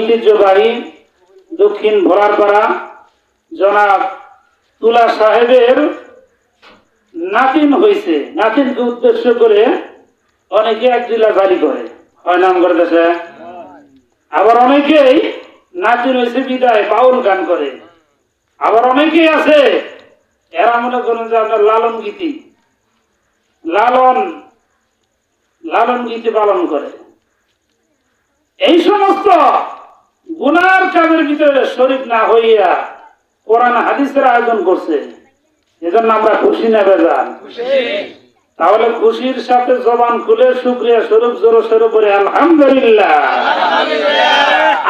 ঐতিহ্যবাহী দক্ষিণ ভোলারপাড়া জনাব তুলা সাহেবের নাতিন হয়েছে নাতিনকে উদ্দেশ্য করে অনেকে এক জেলা জারি করে। হয় নাম করে দেশে? আবার অনেকেই নাতিন হয়েছে বিদায়, বাউল গান করে। আবার অনেকেই আছে, এরা মনে করেন যে আপনার লালন গীতি। লালন লালন গীতি পালন করে। এই সমস্ত গুনার কাজের ভিতরে শরীর না হইয়া কোরআন হাদিসের আয়োজন করছে। এজন্য আমরা খুশি নেবে যান তাহলে খুশির সাথে জবান খুলে শুক্রিয়া স্বরূপ জোর সরু করে আলহামদুলিল্লাহ।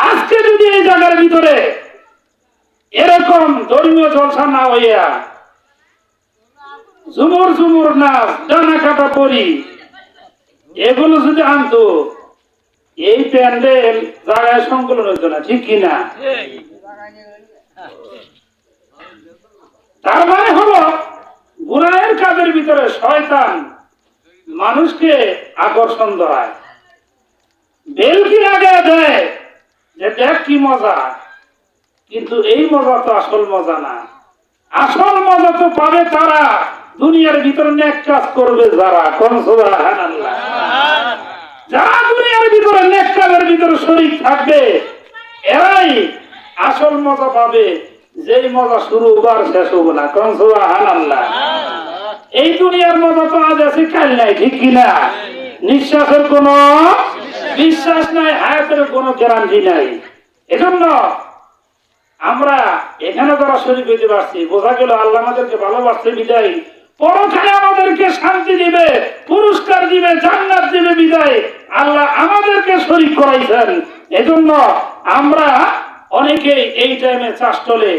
আজকে যদি এই জায়গার ভিতরে এরকম ধর্মীয় জলসা না হইয়া ঝুমুর ঝুমুর নাচ ডানা কাটা পরি এগুলো যদি আনতো এই প্যান্ডেল জায়গায় হইতো না, ঠিক কিনা তার মানে হলো গুনাহের কাজের ভিতরে শয়তান মানুষকে আকর্ষণ ধরায়। বেলকি লাগা দেয় যে, দেখ কি মজা। কিন্তু এই মজা তো আসল মজা না। আসল মজা তো পাবে তারা, দুনিয়ার ভিতরে নেক কাজ করবে যারা। কোন সুবহানাল্লাহ। যারা দুনিয়ার ভিতরে নেক কাজের ভিতরে শরীর থাকবে। এরাই আসল মজা পাবে। যেই মজা শুরু আর শেষ হব না। কোন সুবহানাল্লাহ। এই দুনিয়ার মজা তো আজ আছে কাল নাই ঠিক কিনা নিঃশ্বাসের কোন বিশ্বাস নাই হায়াতের কোনো গ্যারান্টি নাই। এজন্য আমরা এখানে যারা শরীর পেতে পারছি বোঝা গেল আল্লাহ আমাদেরকে ভালোবাসছে বিদায়। পরখানে আমাদেরকে শান্তি দিবে, পুরস্কার দিবে, জান্নাত দিবে বিদায় আল্লাহ আমাদেরকে শরীর করাইছেন। এজন্য আমরা অনেকেই এই টাইমে চাষ চাষটলে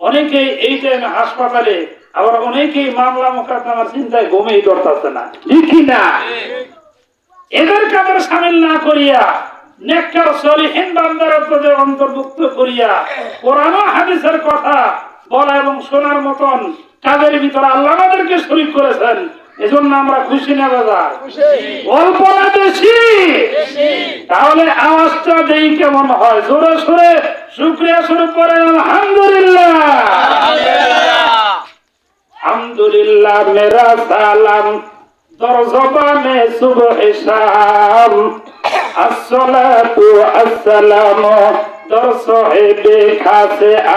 অনেকেই এই টাইমে হাসপাতালে, আবার অনেকেই মামলা মোকদ্দমার চিন্তায় ঘুমেই করতেছে না। কি না? এদের কাদের সামিল না করিয়া, নেককার সলিহীন বান্দারত্বদের অন্তর্ভুক্ত করিয়া, কোরআন হাদিসের কথা বলা এবং শোনার মতন কাজের ভিতরে আল্লাহ আমাদেরকে শরীর করেছেন। এজন্য আমরা খুশি না বাজার অল্প না বেশি। তাহলে আওয়াজটা দেই কেমন হয়? জোরে সোরে শুক্রিয়া শুরু করেন। আলহামদুলিল্লাহ। আলহামদুলিল্লাহ। মেরা সালাম। দর জবানে সুবহ শাম। আসসালাতু আসসালামু।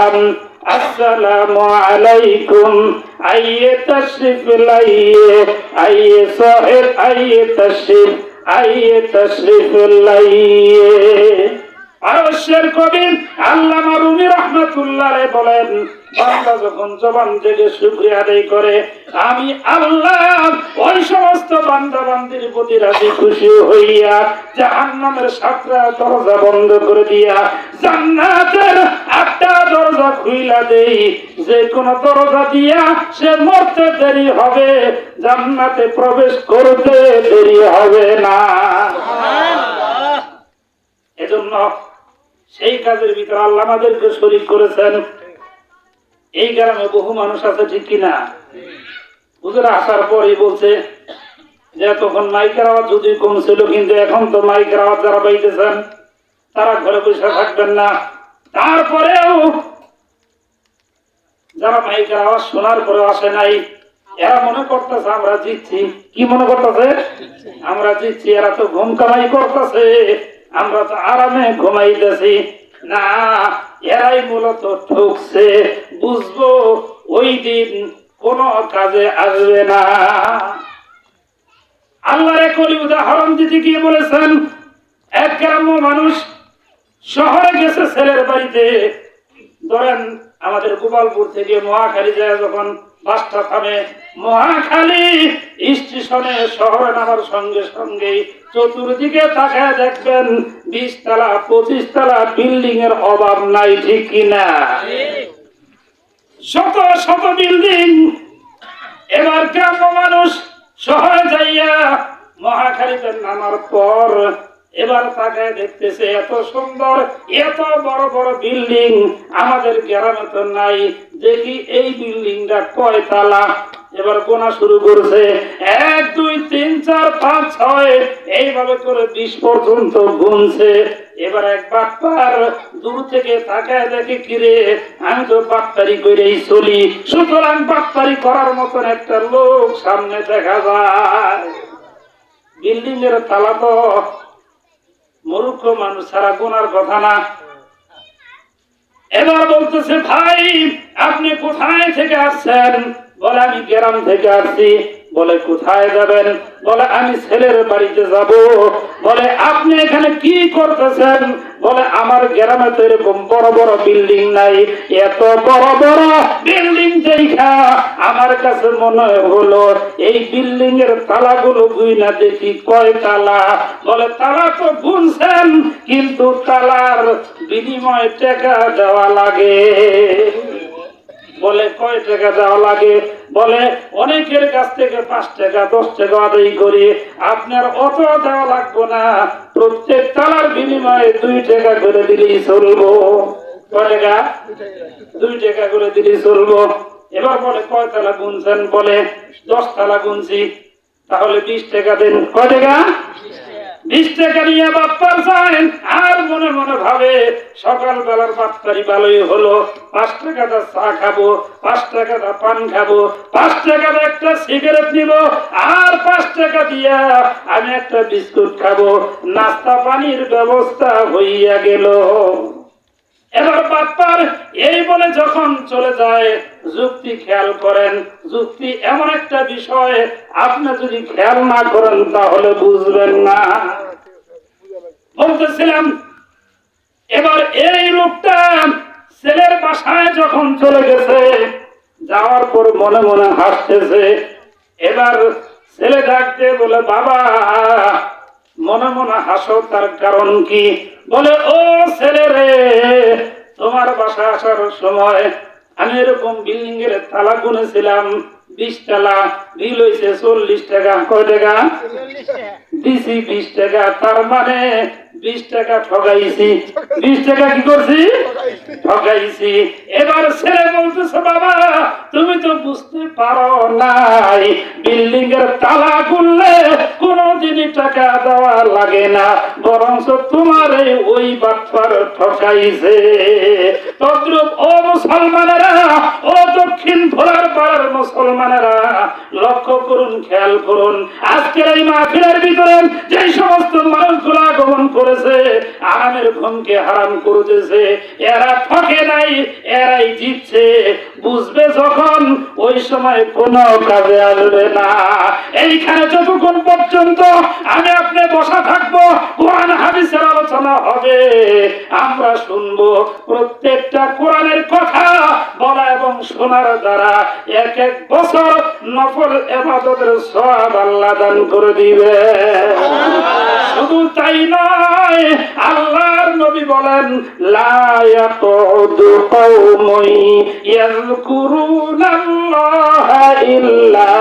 আম। আসসালামু আলাইকুম আইয়ে তশরিফ লাইয়ে আইয়ে সাহেব আইয়ে তশরিফ আইয়ে তশরিফ লাইয়ে। আরশের কবি আল্লামা রুমি রহমাতুল্লাহ বলেন বান্দা যখন জবান থেকে শুকরিয়া আদায় করে আমি আল্লাহ ওই সমস্ত বান্দা বান্দির প্রতি রাজি খুশি হইয়া জাহান্নামের সাতটা দরজা বন্ধ করে দিয়া জান্নাতের আটটা দরজা খুইলা দেই। যে কোন দরজা দিয়া সে মরতে দেরি হবে জান্নাতে প্রবেশ করতে দেরি হবে না। এজন্য সেই কাজের ভিতরে আল্লাহ আমাদেরকে শরীর করেছেন। এই গ্রামে বহু মানুষ আছে, ঠিক কিনা? হুজুর আসার পরই বলছে, যে তখন মাইকের আওয়াজ যদি কম ছিল কিন্তু এখন তো মাইকের আওয়াজ যারা পাইতেছেন, তারা ঘরে বসে থাকবেন না। তারপরেও যারা মাইকের আওয়াজ শোনার পরে আসে নাই, এরা মনে করতেছে, আমরা জিতছি। কি মনে করতেছে? আমরা জিতছি, এরা তো ঘুম কামাই করতেছে। আমরা তো আরামে ঘুমাইতেছি। না, এরাই মূলত ঠকছে। বুঝব, ওই দিন কোন কাজে আসবে না। আল্লাহর এক উদাহরণ দিতে গিয়ে বলেছেন, এক গ্রাম্য মানুষ শহরে গেছে ছেলের বাড়িতে। ধরেন, আমাদের গোপালপুর থেকে মহাখালী যায় যখন থামে মহাখালী স্টেশনে শহরে নামার সঙ্গে সঙ্গে চতুর্দিকে তাকায় দেখবেন বিশ তলা পঁচিশ তলা বিল্ডিং এর অভাব নাই, ঠিক কিনা শত শত বিল্ডিং। এবার গ্রাম্য মানুষ শহরে যাইয়া মহাখালীতে নামার পর এবার তাকায় দেখতেছে এত সুন্দর, এত বড় বড় বিল্ডিং, আমাদের গ্রামে তো নাই। দেখি এই বিল্ডিংটা কয় তালা? এবার গোনা শুরু করছে। এক, দুই, তিন, চার, পাঁচ, ছয়। এইভাবে করে বিশ পর্যন্ত গুনছে। এবার এক বাপ্পার দূর থেকে তাকায় দেখে, কিরে, আমি তো বাপ্পারি করেই চলি। সুতরাং বাপ্পারি করার মতন একটা লোক সামনে দেখা যায়। বিল্ডিং এর তালা তো মূর্খ মানুষ ছাড়া গোনার কথা না। এবার বলতেছে, ভাই, আপনি কোথায় থেকে আসছেন? বলে, আমি গ্রাম থেকে আসছি। বলে, কোথায় যাবেন? বলে, আমি ছেলের বাড়িতে যাব। বলে, আপনি এখানে কি করতেছেন? বলে, আমার গ্রামে তো এরকম বড় বড় বিল্ডিং নাই। এত বড় বড় বিল্ডিং দেখা আমার কাছে মনে হলো, এই বিল্ডিং এর তালাগুলো গুই না দেখি কয় তালা? বলে, তালা তো গুনছেন, কিন্তু তালার বিনিময়ে টাকা দেওয়া লাগে। বলে, কয় টাকা দেওয়া লাগে? বলে, অনেকের কাছ থেকে পাঁচ টাকা, দশ টাকা আদায় করি। আপনার অত দেওয়া লাগবে না। প্রত্যেক তালার বিনিময়ে দুই টাকা করে দিলেই চলবো। দুই টাকা করে দিলেই চলবো। এবার বলে, কয় তালা গুনছেন? বলে, দশ তালা গুনছি। তাহলে বিশ টাকা দেন। কয় টাকা? বিশ টাকা নিয়ে বাপ্পার যান আর মনে মনে ভাবে সকাল বেলার বাপ্পারি ভালোই হলো। পাঁচ টাকাটা চা খাব, পাঁচ টাকাটা পান খাব, পাঁচ টাকাটা একটা সিগারেট নিব, আর পাঁচ টাকা দিয়া আমি একটা বিস্কুট খাব। নাস্তা পানির ব্যবস্থা হইয়া গেল। এবার বাপ্পার এই বলে যখন চলে যায়, যুক্তি খেয়াল করেন। যুক্তি এমন একটা বিষয়, আপনি যদি খেয়াল না করেন তাহলে বুঝবেন না। বলতেছিলাম, এবার এই লোকটা ছেলের বাসায় যখন চলে গেছে, যাওয়ার পর মনে মনে হাসতেছে। এবার ছেলে ডাকতে বলে, বাবা মনে মনে হাসো তার কারণ কি? বলে ও ছেলে রে তোমার বাসা আসার সময় আমি এরকম বিল্ডিং এর তালা গুনেছিলাম বিশ তালা বিল হয়েছে চল্লিশ টাকা। কয় টাকা। দিছি বিশ টাকা। তার মানে বিশ টাকা ঠগাইছি। বিশ টাকা কি করছি? ঠগাইছি। এবার ছেলে বলতেছে বাবা তুমি তো বুঝতে পারো নাই। বিল্ডিং এর তালা খুললে কোনদিনই টাকা দেওয়া লাগে না। বরঞ্চ তোমার ওই বাচ্চার ঠকাইছে তদ্রুপ ও মুসলমানেরা ও দক্ষিণ ভোলার পাড়ার মুসলমানেরা লক্ষ্য করুন খেয়াল করুন। আজকের এই মাহফিলের ভিতরে যে সমস্ত মানুষগুলো আগমন করেছে আরামের ঘুমকে হারাম করতেছে এরা ঠকে নাই এরাই জিতছে। বুঝবে যখন ওই সময় কোনো কাজে আসবে না। এইখানে যতক্ষণ পর্যন্ত আমি আপনি বসা থাকব কোরআন হাদিসের আলোচনা হবে। আমরা শুনব প্রত্যেকটা কোরআনের কথা বলা এবং শোনার দ্বারা এক এক বছর নফল এবাদতের সব আল্লাহ দান করে দিবে। শুধু তাই নয় আল্লাহর নবী বলেন লা ইয়াকুদু কওমুন ইয়াযকুরুনাল্লাহা ইল্লা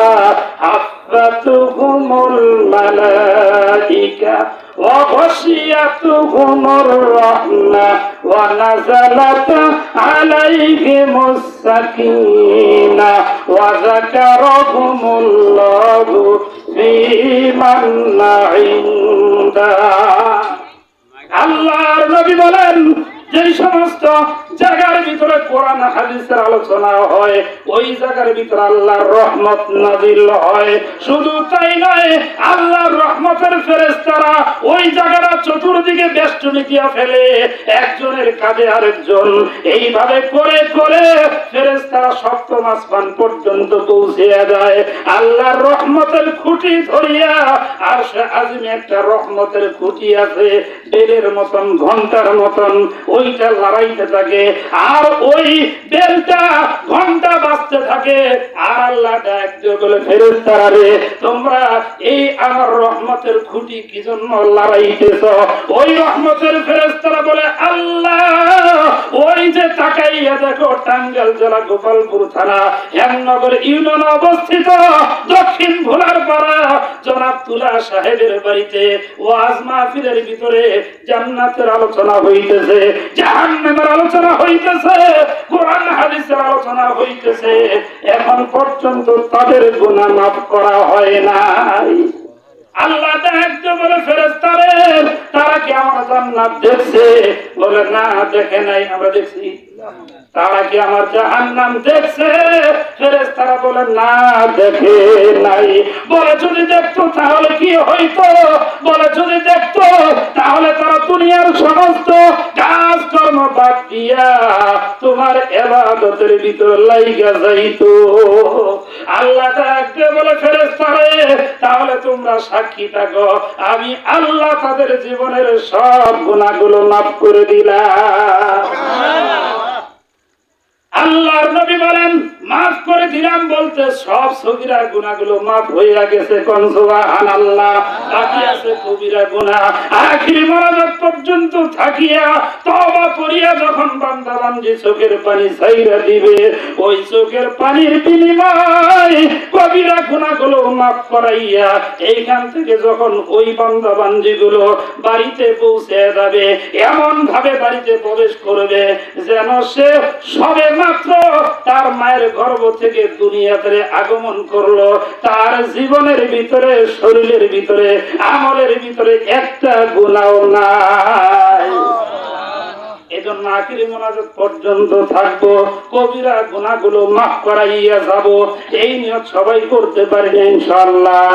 হাফাতুহুমুল মালাইকা وغشيتهم الرحمة ونزلت عليهم السكينة وذكرهم الله في من عنده আল্লাহর নবী বলেন, যে সমস্ত জায়গার ভিতরে কোরআন হাদিসের আলোচনা হয়, ওই জায়গার ভিতরে আল্লাহর রহমত নাজিল হয়। শুধু তাই নয়, আল্লাহর রহমতের ফেরেশতারা ওই জায়গাটা চতুর্দিকে বেষ্টনী দিয়া ফেলে একজনের কাজে আরেকজন এইভাবে করে করে সপ্তম আসমান পর্যন্ত পৌঁছে যায়। আল্লাহর রহমতের খুঁটি ধরিয়া, আর সে আজমে একটা রহমতের খুঁটি আছে, বেলের মতন, ঘণ্টার মতন, ওইটা লড়াইতে থাকে, আর ওই বেলটা ঘণ্টা বাজতে থাকে। আর ফেরত রে, তোমরা এই আমার রহমতের খুঁটি কি জন্য লড়াইতেছ? ওই রহমতের ফেরেস্তারা বলে, আল্লাহ, ওই যে তাকাইয়া দেখো টাঙ্গাইল জেলা গোপালপুর থানা, হেমনগর ইউনিয়ন অবস্থিত দক্ষিণ ভোলার পাড়া জনাব তুলা সাহেবের বাড়িতে ওয়াজ মাহফিলের ভিতরে জান্নাতের আলোচনা হইতেছে, জাহান্নামের আলোচনা হইতেছে, কোরআন হাদিসের আলোচনা হইতেছে। এখন পর্যন্ত তাদের গুনাহ মাফ করা হয় নাই। আল্লাহ দেখতে তারা কি আমার জান্নাত দেখছে? বলে, না, দেখে নাই, আমরা দেখছি। তারা কি আমার জাহান্নাম দেখছে? ফেরেস্তারা বলে না, দেখে নাই। বলে, যদি দেখতো, তাহলে কি হইতো? বলে, যদি দেখতো, তাহলে তারা দুনিয়ার সমস্ত বাদ দিয়া তোমার এবাদতের ভিতর লাইগা যাইতো। আল্লাহ ডাকতে বলে ফেরেস্তারে তাহলে তোমরা সাক্ষী থাকো। আমি আল্লাহ তাদের জীবনের সব গুণাগুলো মাফ করে দিলাম। আল্লাহর নবী বলেন, মাফ করে দিলাম বলতে সব সগিরার গুণাগুলো মাফ হইয়া গেছে কোন সুবহান আল্লাহ বাকি আছে কবিরা গুনাহ আখিরি মনোযোগ পর্যন্ত থাকিয়া তওবা করিয়া যখন বান্দা বান্দি চোখের পানি ছাইরা দিবে, ওই চোখের পানির বিনিময় কবিরা গুণাগুলো মাফ করাইয়া এইখান থেকে যখন ওই বান্দা বান্দি গুলো বাড়িতে পৌঁছে যাবে এমন ভাবে বাড়িতে প্রবেশ করবে যেন সে সবে মাত্র তার মায়ের গর্ভ থেকে দুনিয়াতে আগমন করল। তার জীবনের ভিতরে শরীরের ভিতরে আমলের ভিতরে একটা গুণাও নাই। এজন্য আখিরি মোনাজাত পর্যন্ত থাকব। কবিরা গুনাহগুলো মাফ করাইয়া যাব। এই নিয়ত সবাই করতে পারি না ইনশাআল্লাহ।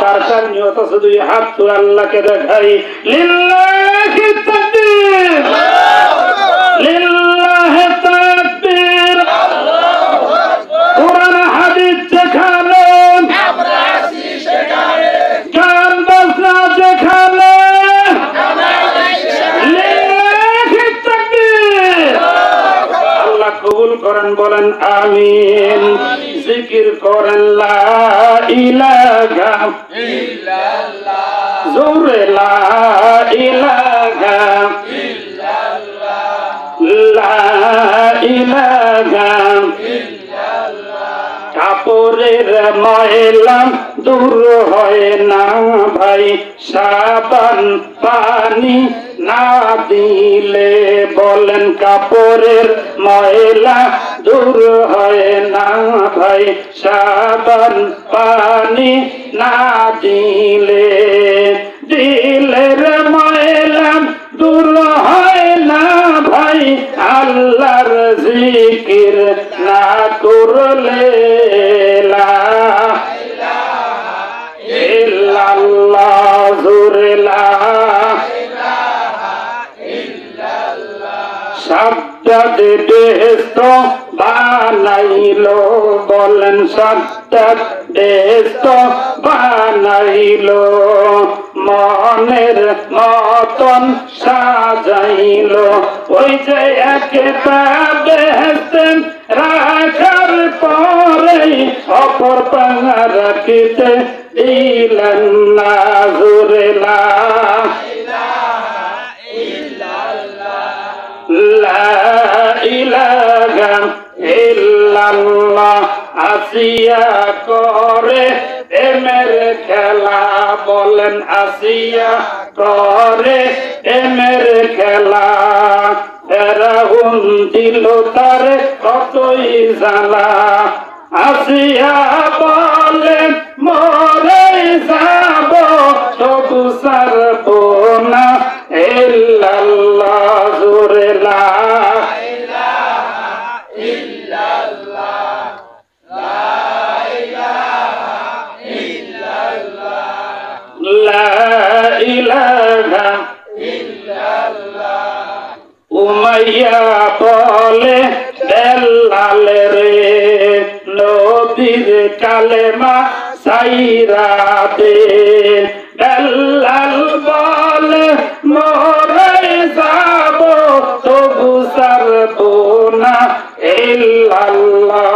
কার কার নিয়ত আছে? দুই হাত তুলে আল্লাহকে দেখাই। লিল্লাহি তাকবীর। লিল্লাহি তাকবীর কোরআন হাদিস যেখানে গান বাজনা যেখানে লিল্লাহি তাকবীর আল্লাহ কবুল করেন বলেন আমিন। জিকির করেন লা ইলাহা জোরে লা ইলাহা লা ইলাহা কাপড়ের ময়লা দূর হয় না ভাই সাবান পানি না দিলে বলেন কাপড়ের ময়লা দূর হয় না ভাই, সাবান পানি না দিলে। দিলের ময়লা দূর হয় না ভাই, আল্লাহর জিকির না করলে লা ইল্লাল্লাহ বানাইলো বলেন শব্দ বেস্ত বানাইলো। মনের মতন সাজাইলো। ওই যে একটা বেহেস্তেন রাখার পরে অপর পাঙা রাখিতে দিলেন না। আসিয়া করে এমের খেলা বলেন আসিয়া করে এমের খেলা ফেরাউন দিল তার কতই জালা আসিয়া বলেন, মরে ইল্লাল্লাহ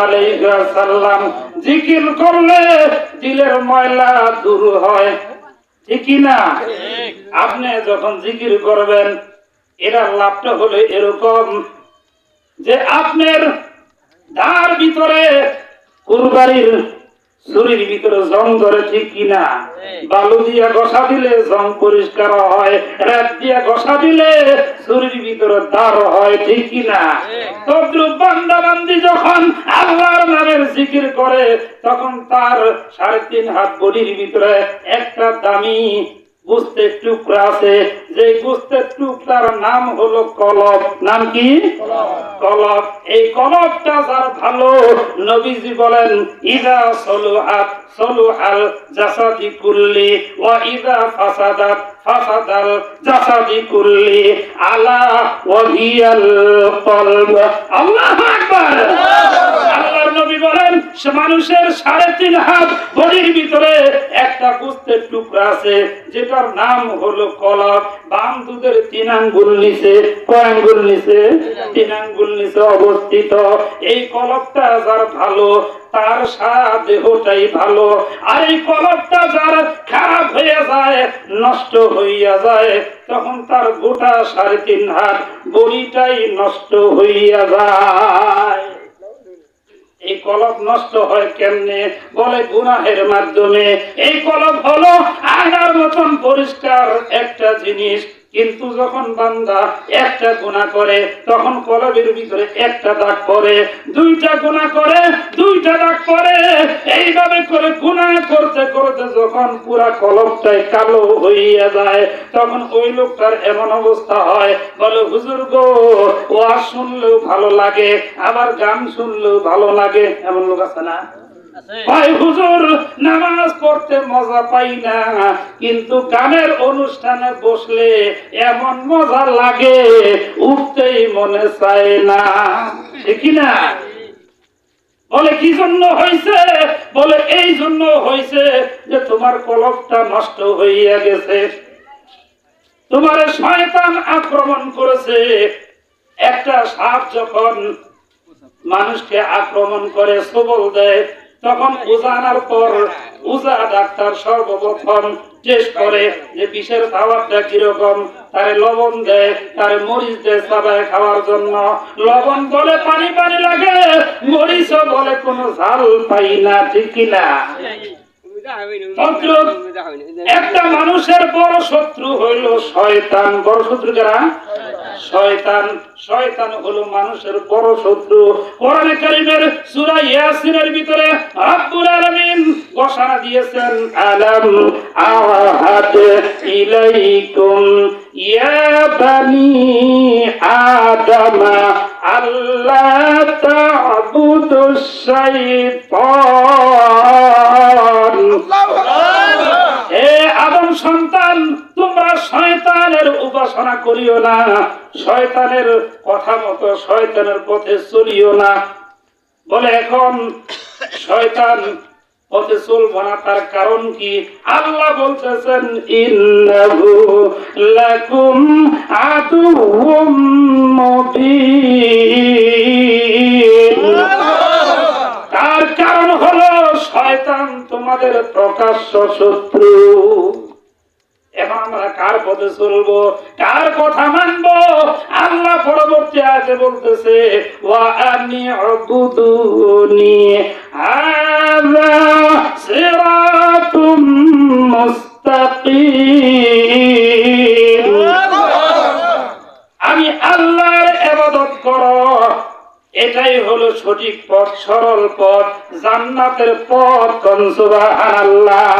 ওয়াসাল্লাম জিকির করলে দিলের ময়লা দূর হয়। ঠিক না? আপনি যখন জিকির করবেন, এটার লাভটা হলো এরকম যে আপনার তার ভিতরে কুরবানির শরীর ভিতরে জং ধরে ঠিক কিনা বালু দিয়া গসা দিলে জং পরিষ্কার হয় রাত দিয়া গসা দিলে ছুরির ভিতরে দার হয় ঠিক কিনা তদ্রুপ বান্দা বান্দি যখন আল্লাহর নামের জিকির করে তখন তার সাড়ে তিন হাত বলির ভিতরে একটা দামি গুস্তের টুকরা আছে যে গুস্তের টুকরার নাম হলো কলব। নাম কি? কলব। এই কলবটা যার ভালো, নবীজি বলেন, ইদা সলুহাত, সলুহাল জাসাদি কুল্লি, ওয়া ইদা ফাসাদাত, ফাসাদাল জাসাদি কুল্লি, আলা ওয়াহিয়াল কলব। আল্লাহু আকবার! নবী বলেন, সে মানুষের সাড়ে তিন হাত বডির ভিতরে একটা গুস্তের টুকরা আছে, যেটার নাম হলো কলব বাম দুধের তিন আঙ্গুল নিচে, কয় আঙ্গুল নিচে? তিন আঙ্গুল নিচে অবস্থিত। এই কলবটা যার ভালো, তার সারা দেহটাই ভালো। আর এই কলবটা যার খারাপ হয়ে যায়, নষ্ট হইয়া যায়, তখন তার গোটা সাড়ে তিন হাত বড়িটাই নষ্ট হইয়া যায়। এই কলব নষ্ট হয় কেমনে? বলে গুনাহের মাধ্যমে। এই কলব হলো আগার মতন পরিষ্কার একটা জিনিস। কিন্তু যখন বান্দা একটা গুণা করে, তখন কলবের ভিতরে একটা দাগ পড়ে, দুইটা গুণা করে, দুইটা দাগ পড়ে। এইভাবে করে গুণা করতে করতে যখন পুরা কলবটাই কালো হইয়া যায়, তখন ওই লোকটার এমন অবস্থা হয়, বলে, হুজুর গো, ওয়াজ শুনলেও ভালো লাগে, আবার গান শুনলেও ভালো লাগে। এমন লোক আছে না? নামাজ মজা পাই না, কিন্তু গানের অনুষ্ঠানে বসলে এমন মজা লাগে, উঠতেই মনে চায় না। না? বলে, কি জন্য হয়েছে বলে, এই জন্য হয়েছে যে তোমার কলকটা নষ্ট হইয়া গেছে। তোমার শয়তান আক্রমণ করেছে। একটা সাপ যখন মানুষকে আক্রমণ করে, সবল দেয় তখন উজানার পর উজা ডাক্তার সর্বপ্রথম টেস্ট করে যে বিষের খাবারটা কীরকম, তারে লবণ দেয়, তারে মরিচ দেয় সাবায় খাওয়ার জন্য। লবণ বলে পানি পানি লাগে মরিচ বলে কোনো ঝাল পাই না, ঠিক কিনা একটা মানুষের বড় শত্রু হইল শয়তান। বড় শত্রু যারা? শয়তান শয়তান হলো মানুষের বড় শত্রু। কোরআনে কারীমের সূরা ইয়াসিনের ভিতরে রব্বুল আলামিন ঘোষণা দিয়েছেন আলাম আহাদ ইলাইকুম ইয়া বানি আদম আল্লাহ তা'বুদু শাইতান। হে আদম সন্তান তোমরা শয়তানের উপাসনা করিও না। শয়তানের কথা মতো শয়তানের পথে চলিও না। বলে, এখন শয়তান পথে চলবো না, তার কারণ কি? আল্লাহ বলতেছেন, ইন্নাহু লাকুম আদুউম মুবিন। তার কারণ হলো, শয়তান তোমাদের প্রকাশ্য শত্রু। এখন আমরা কার পথে চলবো? কার কথা মানবো? আল্লাহ পরবর্তী আছে বলতেছে, ওয়া আমি আল্লাহর ইবাদত করো। এটাই হলো সঠিক পথ, সরল পথ, জান্নাতের পথ কোন সুবহানাল্লাহ।